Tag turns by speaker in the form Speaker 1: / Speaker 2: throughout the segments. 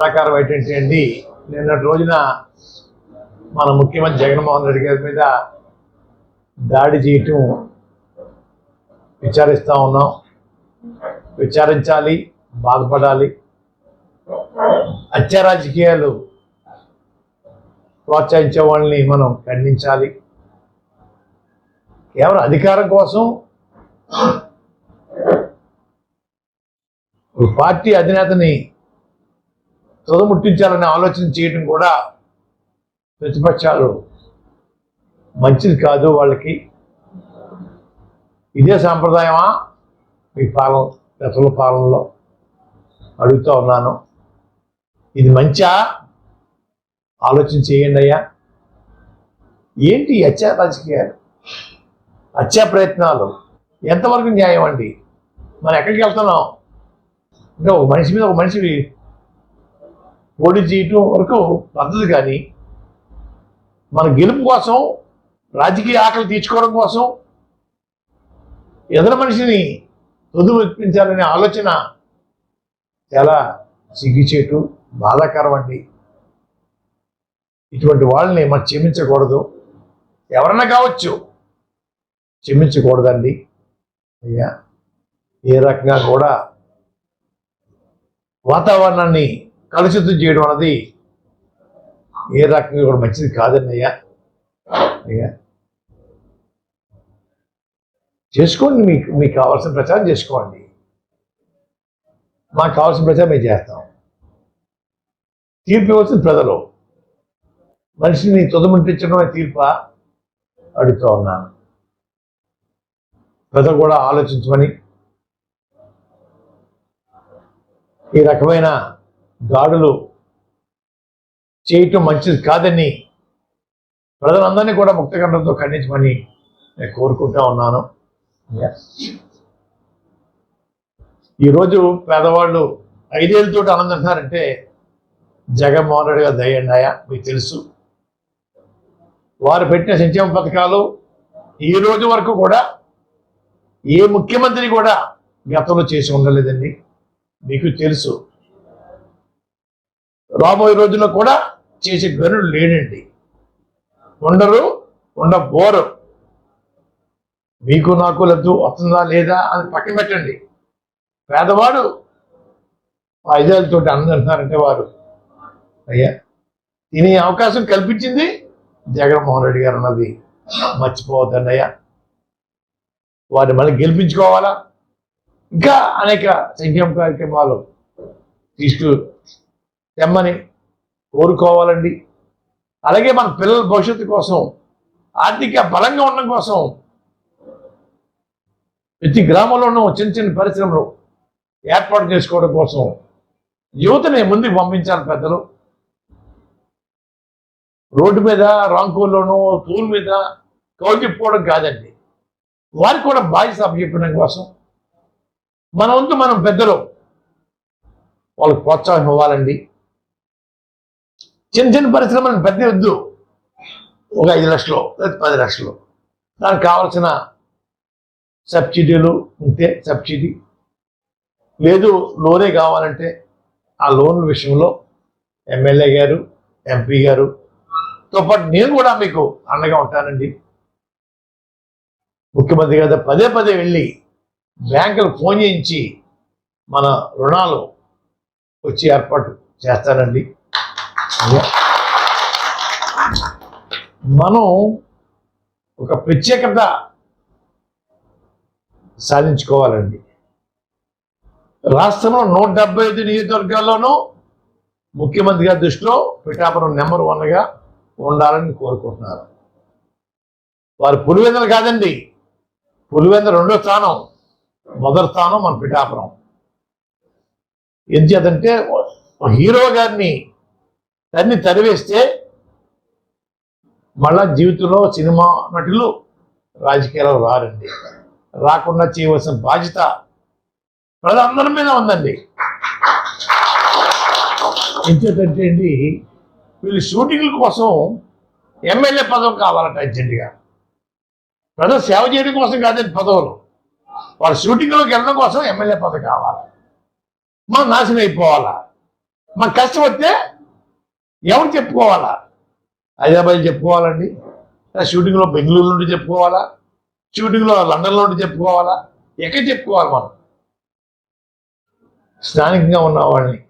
Speaker 1: సహకారం ఏంటంటే అండి. నిన్నటి రోజున మన ముఖ్యమంత్రి జగన్మోహన్ రెడ్డి గారి మీద దాడి చేయటం విచారిస్తూ ఉన్నాం. విచారించాలి బాధపడాలి. హత్య రాజకీయాలు ప్రోత్సహించే వాళ్ళని మనం ఖండించాలి. కేవలం అధికారం కోసం పార్టీ అధినేతని తుదముట్టించాలనే ఆలోచన చేయడం కూడా ప్రతిపక్షాలు మంచిది కాదు వాళ్ళకి. ఇదే సాంప్రదాయమా? మీ పాలన గతంలో పాలనలో అడుగుతూ ఉన్నాను. ఇది మంచా? ఆలోచన చేయండి అయ్యా. ఏంటి ఈ హత్యా రాజకీయాలు? హత్యా ప్రయత్నాలు. ఎంతవరకు న్యాయం అండి? మనం ఎక్కడికి వెళ్తున్నాం? అంటే ఒక మనిషి మీద ఒక మనిషి పోటీ చేయటం వరకు పద్ధతి కానీ మన గెలుపు కోసం రాజకీయ ఆకలి తీర్చుకోవడం కోసం ఎదురు మనిషిని తొదువు ఎక్కించాలనే ఆలోచన చాలా సిగ్గుచేటు బాధాకరం అండి. ఇటువంటి వాళ్ళని మనం క్షమించకూడదు. ఎవరన్నా కావచ్చు క్షమించకూడదండి. అయ్యా ఏ రకంగా కూడా వాతావరణాన్ని కలుషితం చేయడం అన్నది ఏ రకంగా కూడా మంచిది కాదండి అయ్యా. అయ్యా. చేసుకోండి మీకు మీకు కావాల్సిన ప్రచారం చేసుకోండి. మాకు కావాల్సిన ప్రచారం మేము చేస్తాం. తీర్పు ఇవ్వాల్సిన ప్రజలు. మనిషిని తుదముట్టించడమే తీర్ప అడుగుతూ ఉన్నాను. ప్రజలు కూడా ఆలోచించమని ఈ రకమైన దాడులు చేయటం మంచిది కాదని ప్రజలందరినీ కూడా ముక్తకంఠంతో ఖండించమని నేను కోరుకుంటా ఉన్నాను. ఈరోజు పేదవాళ్ళు ఐదేళ్ళతో ఆనందంటున్నారంటే జగన్మోహన్ రెడ్డి గారు దయ్యండాయా మీకు తెలుసు. వారు పెట్టిన సంక్షేమ పథకాలు ఈ రోజు వరకు కూడా ఏ ముఖ్యమంత్రి కూడా గతంలో చేసి ఉండలేదండి. మీకు తెలుసు. రాబోయే రోజుల్లో కూడా చేసే గనులు లేనండి. ఉండరు ఉండబోరు. మీకు నాకు లబ్ధు వస్తుందా లేదా అని పక్కన పెట్టండి. పేదవాడు ఐదేళ్ళతో అందంటున్నారంటే వారు. అయ్యా తినే అవకాశం కల్పించింది జగన్మోహన్ రెడ్డి గారు అన్నది మర్చిపోవద్దండి అయ్యా. వారిని మళ్ళీ గెలిపించుకోవాలా? ఇంకా అనేక సంక్షేమ కార్యక్రమాలు తీసుకు తెమ్మని కోరుకోవాలండి. అలాగే మన పిల్లల భవిష్యత్తు కోసం ఆర్థిక బలంగా ఉండడం కోసం ప్రతి గ్రామంలోనూ చిన్న చిన్న పరిశ్రమలు ఏర్పాటు చేసుకోవడం కోసం యువతని ముందుకు పంపించాలి పెద్దలు. రోడ్డు మీద రాంకూల్లోనూ తూల్ మీద కౌగిపోవడం కాదండి. వారికి కూడా బాధ్యత అప్పచెప్పడం కోసం మన వంతు మనం పెద్దలు వాళ్ళకి ప్రోత్సాహం ఇవ్వాలండి. చిన్న చిన్న పరిశ్రమలను పెద్ద వద్దు ఒక ఐదు లక్షలు లేదా పది లక్షలు. దానికి కావాల్సిన సబ్సిడీలు ఉంటే సబ్సిడీ. లేదు లోనే కావాలంటే ఆ లోన్ విషయంలో ఎమ్మెల్యే గారు ఎంపీ గారు తో పాటు నేను కూడా మీకు అండగా ఉంటానండి. ముఖ్యమంత్రి గారు పదే పదే వెళ్ళి బ్యాంకులు ఫోన్ చేయించి మన రుణాలు వచ్చి ఏర్పాటు చేస్తానండి. మనం ఒక ప్రత్యేకత సాధించుకోవాలండి. రాష్ట్రంలో నూట డెబ్బై ఐదు నియోజకవర్గాల్లోనూ ముఖ్యమంత్రి గారి దృష్టిలో పిఠాపురం నెంబర్ వన్గా ఉండాలని కోరుకుంటున్నారు. వారు పులివెందులు కాదండి. పులివెందుల రెండో స్థానం మొదటి స్థానం మన పిఠాపురం. ఎందుచేతంటే హీరో గారిని దాన్ని తరివేస్తే మళ్ళా జీవితంలో సినిమా నటులు రాజకీయాల్లో రారండి. రాకుండా చేయవలసిన బాధ్యత ప్రజలందరి మీద ఉందండి. ఎంచేతంటే అండి వీళ్ళు షూటింగ్ల కోసం ఎమ్మెల్యే పదవి కావాలట అర్జెంటుగా. ప్రజలు సేవ చేయడం కోసం కాదండి పదవులు. వాళ్ళ షూటింగ్లోకి వెళ్ళడం కోసం ఎమ్మెల్యే పదవి కావాలి. మనం నాశనం అయిపోవాలా? మాకు కష్టం వస్తే ఎవరు చెప్పుకోవాలా? హైదరాబాద్ చెప్పుకోవాలండి? షూటింగ్లో బెంగళూరు నుండి చెప్పుకోవాలా? షూటింగ్లో లండన్లో నుండి చెప్పుకోవాలా? ఎక్కడ చెప్పుకోవాలి మనం? స్థానికంగా ఉన్న వాళ్ళని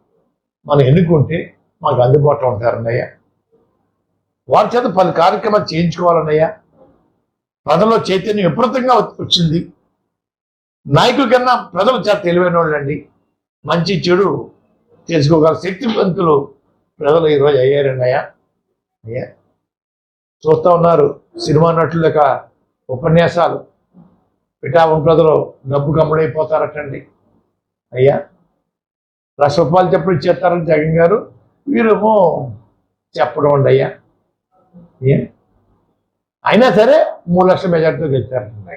Speaker 1: మనం ఎన్నుకుంటే మాకు అందుబాటులో ఉంటారన్నయ్య. వారి చేత పలు కార్యక్రమాలు చేయించుకోవాలన్నయ్య. ప్రజల్లో చైతన్యం విపరీతంగా వచ్చింది. నాయకుల కన్నా ప్రజలు చాలా తెలివైన వాళ్ళండి. మంచి చెడు తెలుసుకోగల శక్తివంతులు ప్రజలు ఈరోజు అయ్యారండి అయ్యా. అయ్యా. చూస్తూ ఉన్నారు సినిమా నటుల యొక్క ఉపన్యాసాలు. పిఠాపం ప్రజలు డబ్బు కమ్ముడైపోతారటండి అయ్యా. లక్ష రూపాయలు చెప్పడం ఇచ్చేస్తారని జగన్ గారు. వీరేమో చెప్పడం అండి అయ్యా. ఏ అయినా సరే మూడు లక్షల మెజార్టీతో గెలిచారండి